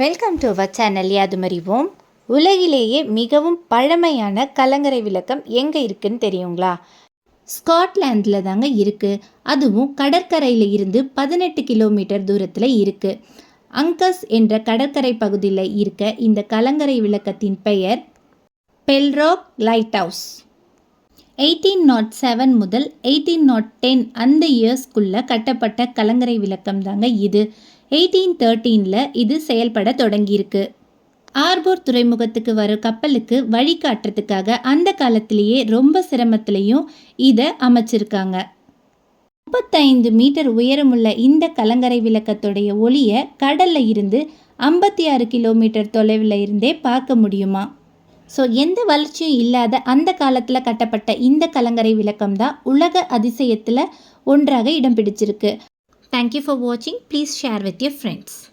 Welcome to our channel Yadhumarivom உலகிலேயே மிகவும் பழமையான கலங்கரை விளக்கம் எங்கே இருக்குன்னு தெரியுங்களா? ஸ்காட்லாண்டில் தாங்க இருக்குது அதுவும் கடற்கரையில் இருந்து பதினெட்டு கிலோமீட்டர் தூரத்தில் இருக்குது அங்கஸ் என்ற கடற்கரை பகுதியில் இருக்க இந்த கலங்கரை விளக்கத்தின் பெயர் Bell Rock lighthouse eighteen nought seven முதல் எயிட்டீன் நாட் டென் அந்த இயர்ஸ்க்குள்ளே கட்டப்பட்ட கலங்கரை விளக்கம் தாங்க இது. எயிட்டீன் தேர்ட்டீனில் இது செயல்பட தொடங்கியிருக்கு. ஆர்போர் துறைமுகத்துக்கு வர கப்பலுக்கு வழிகாட்டுறதுக்காக அந்த காலத்திலேயே ரொம்ப சிரமத்திலையும் இதை அமைச்சிருக்காங்க. முப்பத்தைந்து மீட்டர் உயரமுள்ள இந்த கலங்கரை விளக்கத்துடைய ஒளியை கடல்ல இருந்து ஐம்பத்தி ஆறு கிலோமீட்டர் தொலைவில் இருந்தே பார்க்க முடியுமா? ஸோ எந்த வளர்ச்சியும் இல்லாத அந்த காலத்தில் கட்டப்பட்ட இந்த கலங்கரை விளக்கம் தான் உலக அதிசயத்தில் ஒன்றாக இடம் பிடிச்சிருக்கு. Thank you for watching. Please share with your friends.